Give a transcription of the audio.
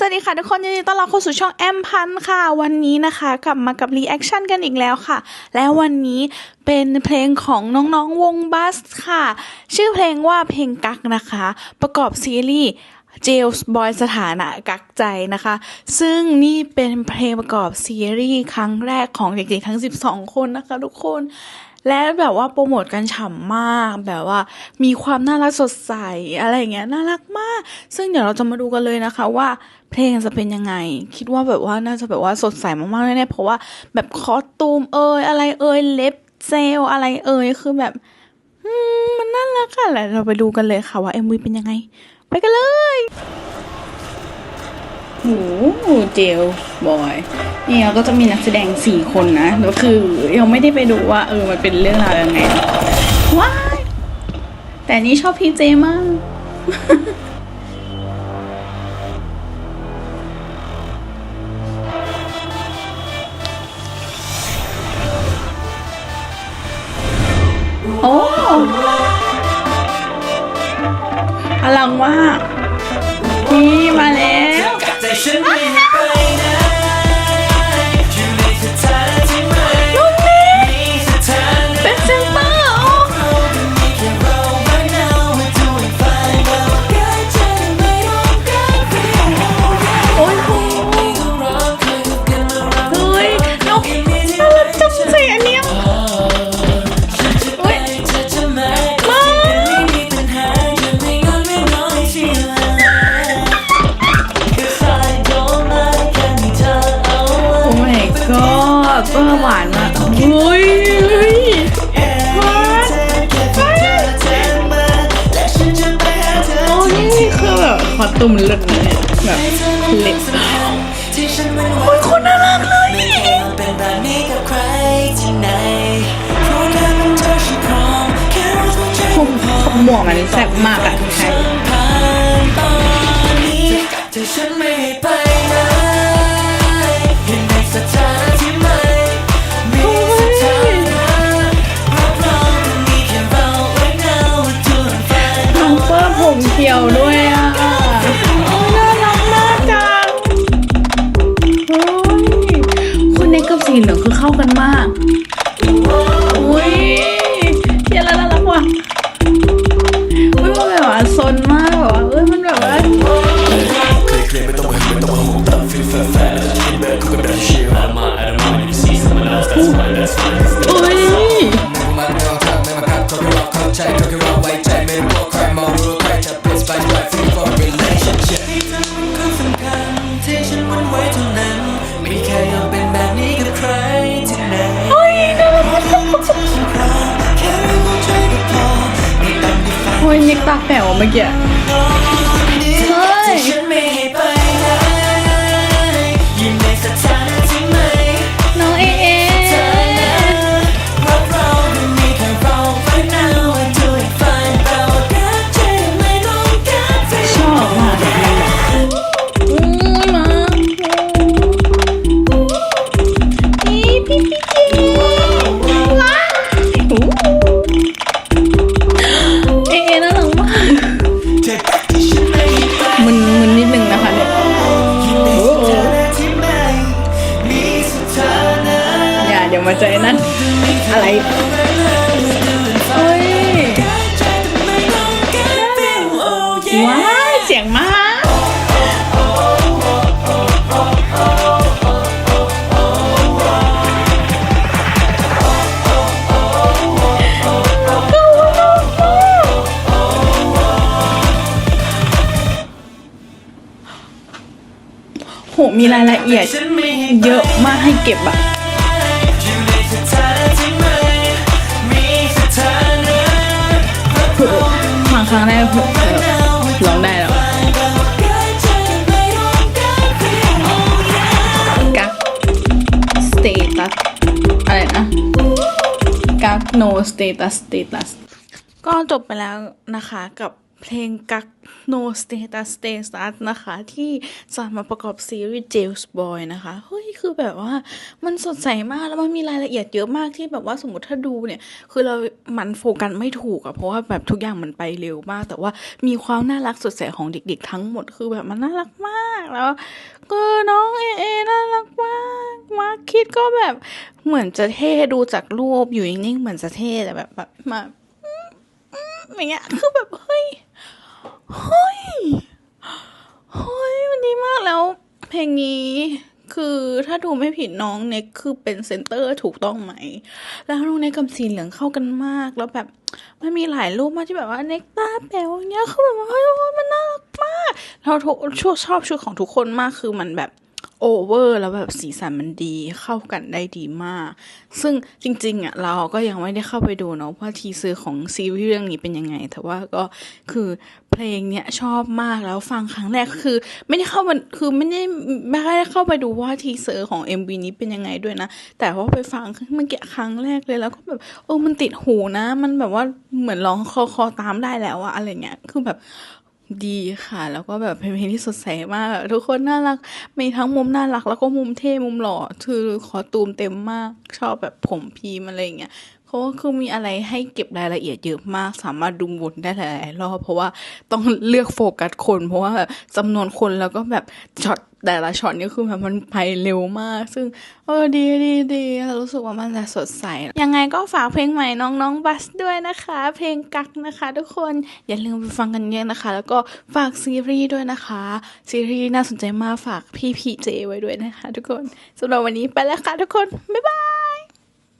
สวัสดีค่ะทุกคนยินดีต้อนรับเข้าสู่ช่องแอมพันค่ะ วันนี้นะคะกลับมากับรีแอคชั่นกันอีกแล้วค่ะ แล้ววันนี้เป็นเพลงของน้องๆวงบัสค่ะ ชื่อเพลงว่าเพลงกักนะคะ ประกอบซีรีส์เจลส์บอยสถานะกักใจนะคะ ซึ่งนี่เป็นเพลงประกอบซีรีส์ครั้งแรกของเด็กๆทั้ง 12 คนนะคะทุกคน และแบบว่าโปรโมทกันฉ่ำมาก แบบว่ามีความน่ารักสดใสอะไรอย่างเงี้ยน่ารักมาก ซึ่งเดี๋ยวเราจะมาดูกันเลยนะคะว่าเพลงจะเป็นยังไง คิดว่าแบบว่าน่าจะแบบว่าสดใสมากๆแน่ๆเพราะว่าแบบคอสตูมเอ่ยอะไรเอ่ยเล็บเจลอะไรเอ่ยคือแบบมมันน่ารักอะแหละเราไปดูกันเลยค่ะว่า MV เป็นยังไง ไปกันเลย โอ้เจลบอยนี่เราก็จะมีนักแสดงสี่คนนะแล้วคือยังไม่ได้ไปดูว่า เออมันเป็นเรื่องราวยังไงว้ายแต่นี่ชอบพีเจมากโอ้อลังมากนี่มาแล้ว กัด มเลิศนะเนี่ยแบบเล็กโอ้ยคนน่ารักเลยเป็นแบบนี้กับใครที่ไหนเพราะเธอเป็นเธอฉันพร้อมแค่รู้ว่าใจผมหมวกมันแซ่บมากอะใช่ผ่านตอฉันไม่ให้ไป ฝันโอ้ย ว้ายเสียงมากโหมีรายละเอียดเยอะมากให้เก็บอะ กักโนสเตตัสสเตตัสก็จบไปแล้วนะคะกับเพลงกัก no status status นะคะ ที่สามารถประกอบซีรีส์ Jails Boy นะคะ คือแบบว่ามันสดใสมากแล้วมันมีรายละเอียดเยอะมากที่แบบว่าสมมติถ้าดูเนี่ย คือเรา มันโฟกัสไม่ถูกอะเพราะว่าแบบทุกอย่างมันไปเร็วมาก แต่ว่ามีความน่ารักสดใสของเด็ก ๆ ทั้งหมดคือแบบมันน่ารักมากแล้วก็น้องเอเอน่ารักมากมาคิดก็แบบเหมือนจะเท่ดูจากรูปอยู่นิ่งๆเหมือนจะเท่แต่แบบแบบมาอืมอืมอย่างเงี้ยคือแบบเฮ้ยเฮ้ยเฮ้ยมันดีมากแล้วเพลงนี้ คือถ้าดูไม่ผิดน้องเน็กคือเป็นเซนเตอร์ถูกต้องไหม แล้วน้องเน็กกับสีเหลืองเข้ากันมาก แล้วแบบมันมีหลายรูปมากที่แบบว่าเน็กตาแป๋วเงี้ยคือแบบว่าเฮ้ยมันน่ารักมากเราชอบชอบชุดของทุกคนมากคือมันแบบ โอเวอร์แล้วแบบสีสันมันดีเข้ากันได้ดีมาก ซึ่งจริงๆอะเราก็ยังไม่ได้เข้าไปดูเนาะว่าทีเซอร์ของซีรีส์เรื่องนี้เป็นยังไง แต่ว่าก็คือเพลงเนี้ยชอบมากแล้วฟังครั้งแรกคือ ไม่ได้เข้ามาคือไม่ได้ไม่ได้เข้าไปดูว่าทีเซอร์ของ MV นี้เป็นยังไงด้วยนะ แต่ว่าไปฟังเมื่อกี้ครั้งแรกเลยแล้วก็แบบเออมันติดหูนะ มันแบบว่าเหมือนร้องคอคอตามได้แล้วอะอะไรเงี้ยคือแบบ ดีค่ะ แล้วก็แบบเป็นเพลงที่สดใสมาก ทุกคนน่ารัก มีทั้งมุมน่ารัก แล้วก็มุมเท่มุมหล่อคือขอตูมเต็มมาก ชอบแบบผมพีมอะไรอย่างเงี้ยเพราะว่าคือมีอะไรให้เก็บรายละเอียดเยอะมาก สามารถดูวนได้หลายๆรอบเพราะว่าต้องเลือกโฟกัสคน เพราะว่าแบบจำนวนคนแล้วก็แบบช็อต แต่ละช็อตนี่คือแบบมันไปเร็วมาก ซึ่งเออดีดีดีรู้สึกว่ามันจะสดใส ยังไงก็ฝากเพลงใหม่น้องๆบัสด้วยนะคะ เพลงกักนะคะ ทุกคนอย่าลืมไปฟังกันเยอะนะคะ แล้วก็ฝากซีรีส์ด้วยนะคะ ซีรีส์น่าสนใจมากฝากพี่พีเจไว้ด้วยนะคะ ทุกคนสำหรับวันนี้ไปแล้วค่ะทุกคน บ๊ายบาย